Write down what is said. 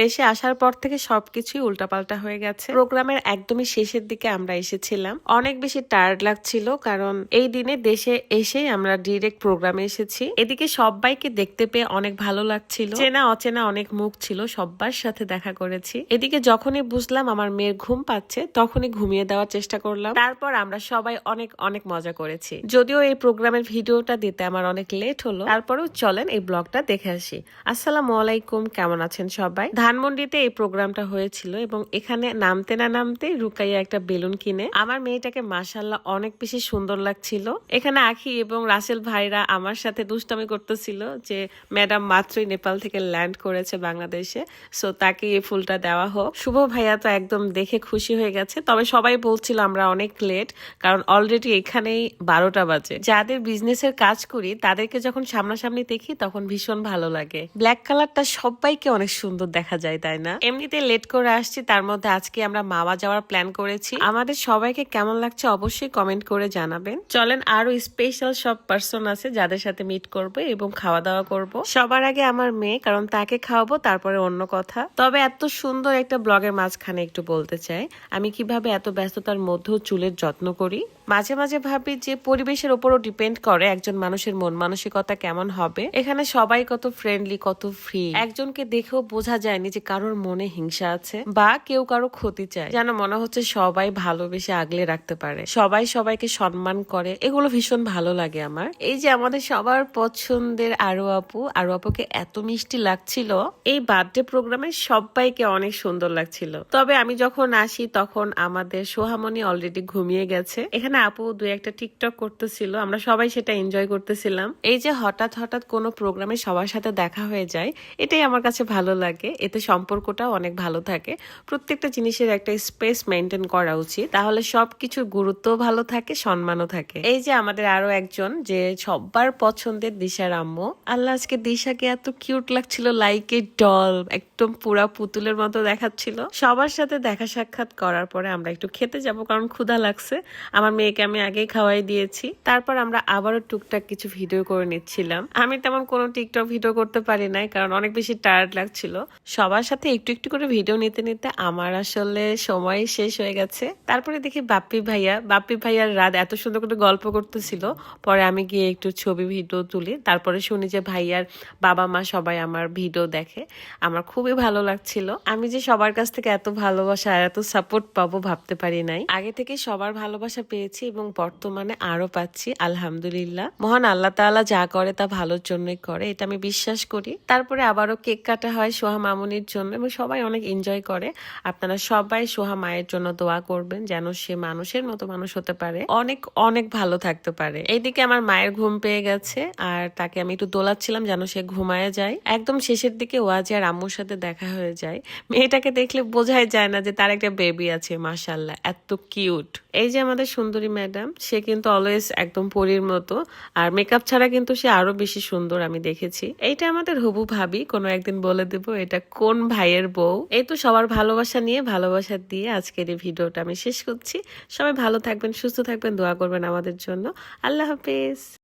দেশে আসার পর থেকে সবকিছুই উল্টাপাল্টা হয়ে গেছে। প্রোগ্রামের একদমই শেষের দিকে আমরা এসেছিলাম। অনেক বেশি টায়ার্ড লাগছিল কারণ এই দিনে দেশে এসেই আমরা ডিরেক্ট প্রোগ্রামে এসেছি। এদিকে সবাইকে দেখতে পেয়ে অনেক ভালো লাগছিল। চেনা অচেনা অনেক মুখ ছিল, সব্বার সাথে দেখা করেছি। এদিকে যখনই বুঝলাম আমার মেয়ের ঘুম পাচ্ছে, তখনই ঘুমিয়ে দেওয়ার চেষ্টা করলাম। তারপর আমরা সবাই অনেক অনেক মজা করেছি। যদিও এই প্রোগ্রামের ভিডিওটা দিতে আমার অনেক লেট হলো। তারপরেও চলেন এই ব্লগটা দেখে আসি। আসসালামু আলাইকুম, কেমন আছেন সবাই? ধানমন্ডিতে এই প্রোগ্রামটা হয়েছিল এবং এখানে নামতে না নামতে রুকাইয়া একটা বেলুন কিনে আমার মেয়েটাকে মাসাল্লাহ অনেক বেশি সুন্দর লাগছিল। এখানে আখি এবং রাসেল ভাইরা আমার সাথে দুষ্টামি করতেছিল যে, ম্যাডাম মাত্রই নেপাল থেকে ল্যান্ড করেছে বাংলাদেশে, সো তাকে এই ফুলটা দেওয়া হোক। শুভ ভাইয়া তো একদম দেখে খুশি হয়ে গেছে। তবে সবাই বলছিল, আমরা অনেক লেট, কারণ অলরেডি এখানেই বারোটা বাজে। যাদের বিজনেসের কাজ করি, তাদেরকে যখন সামনাসামনি দেখি, তখন ভীষণ ভালো লাগে। ব্ল্যাক কালারটা সবাইকে অনেক সুন্দর দেখা যায়, তাই না? এমনিতে লেট করে আসছি, তার মধ্যে আজকে আমরা মামা যাওয়ার প্ল্যান করেছি। আমাদের সবাইকে কেমন লাগছে অবশ্যই কমেন্ট করে জানাবেন। চলেন আরও স্পেশাল সব পার্সন আছে যাদের সাথে মিট করব এবং খাওয়া দাওয়া করব। সবার আগে আমার মেয়ে, কারণ তাকে খাওয়াবো, তারপরে অন্য কথা। তবে এত সুন্দর একটা ব্লগের মাঝখানে একটু বলতে চাই, আমি কীভাবে এত ব্যস্ততার মধ্যেও চুলের যত্ন করি? মাঝে মাঝে ভাবি যে পরিবেশের উপরও ডিপেন্ড করে একজন মানুষের মন। মানসিকতা কেমন হবে? এখানে সবাই কত ফ্রেন্ডলি কত ফ্রি একজনকে দেখেও বোঝা যায়নি যে কারোর মনে হিংসা আছে বা কেউ কারও ক্ষতি চায়। যেন মনে হচ্ছে সবাই ভালোবেসে আগলে রাখতে পারে। সবাই সবাইকে সম্মান করে। এগুলো ভীষণ ভালো লাগে আমার। এই যে আমাদের সবার পছন্দের আরও আপু, আরও আপুকে এত মিষ্টি লাগছিল। এই বার্থডে প্রোগ্রামে সবাইকে অনেক সুন্দর লাগছিল। তবে আমি যখন আসি তখন আমাদের সোহামণি অলরেডি ঘুমিয়ে গেছে। এখানে আপু দু একটা টিকটক করতেছিল, আমরা সবাই সেটা এনজয় করতেছিলাম। এই যে হঠাৎ হঠাৎ কোনো প্রোগ্রামে সবার সাথে দেখা হয়ে যায়, এটাই আমার কাছে ভালো লাগে। এতে সম্পর্কটাও অনেক ভালো থাকে। প্রত্যেকটা জিনিসের একটা স্পেস মেনটেন করা উচিত। তাহলে সবকিছুর গুরুত্ব ভালো থাকে, সম্মানও থাকে। এই যে আমাদের আরও একজন, যে সবার পছন্দের দিশার আম্মু। আল্লাহ আজকে দিশাকে এত কিউট লাগছিল লাইক এ ডল একদম পুরা পুতুলের মতো দেখাচ্ছিল। সবার সাথে দেখা সাক্ষাৎ করার পরে আমরা একটু খেতে যাব কারণ ক্ষুধা লাগছে। আমার মেয়েকে আমি আগেই খাওয়াই দিয়েছি। তারপর আমরা আবারও টুকটাক কিছু ভিডিও করে নিচ্ছিলাম। আমি তেমন কোনো টিকটক ভিডিও করতে পারি নাই কারণ অনেক বেশি টায়ার্ড লাগছিল। সবার সাথে একটু একটু করে ভিডিও নিতে নিতে আমার আসলে সময় শেষ হয়ে গেছে। তারপরে দেখি বাপ্পি ভাইয়া, বাপ্পি ভাইয়ার রাত এত সুন্দর করে গল্প করতেছিল। পরে আমি গিয়ে একটু ছবি ভিডিও তুলি। তারপরে শুনি যে ভাইয়ার বাবা মা সবাই আমার ভিডিও দেখে। আমার খুবই ভালো লাগছিল। আমি যে সবার কাছ থেকে এত ভালোবাসা আর এত সাপোর্ট পাবো ভাবতে পারি নাই। আগে থেকে সবার ভালোবাসা পেয়েছি এবং বর্তমানে আরও পাচ্ছি, আলহামদুলিল্লাহ। মহান আল্লাহ তাআলা যা করে তা ভালোর জন্যই করে, এটা আমি বিশ্বাস করি। তারপরে আবারও কেক কাটা হয় সোহা মামুনির জন্য এবং সবাই অনেক এনজয় করে। আপনারা সবাই সোহা মায়ের জন্য দোয়া করবেন যেন সে মানুষের মতো মানুষ হতে পারে। অনেক অনেক ভালো থাকতে পারে। এইদিকে আমার মায়ের ঘুম পেয়ে গেছে আর তাকে আমি একটু দোলাচ্ছিলাম যেন সে ঘুমায় যায়। একদম শেষের দিকে ওয়াজি আর আম্মুর সাথে দেখা হয়ে যায়। মেয়েটাকে দেখলে বোঝাই যায় না যে তার একটা বেবি আছে মাসাল্লাহ এত কিউট এই যে আমাদের সুন্দরী ম্যাডাম সে কিন্তু অলওয়েজ একদম পরীর মতো, আর মেকআপ ছাড়া কিন্তু সে আরও বেশি সুন্দর আমি দেখেছি। এইটা আমাদের হবু ভাবি, কোনো একদিন বলে দেব, এটা কোন ভাইয়ের বউ? এই তো সবার ভালোবাসা নিয়ে, ভালোবাসা দিয়ে আজকের এই ভিডিওটা আমি শেষ করছি। সবাই ভালো থাকবেন, সুস্থ থাকবেন, দোয়া করবেন আমাদের জন্য। আল্লাহ হাফেজ।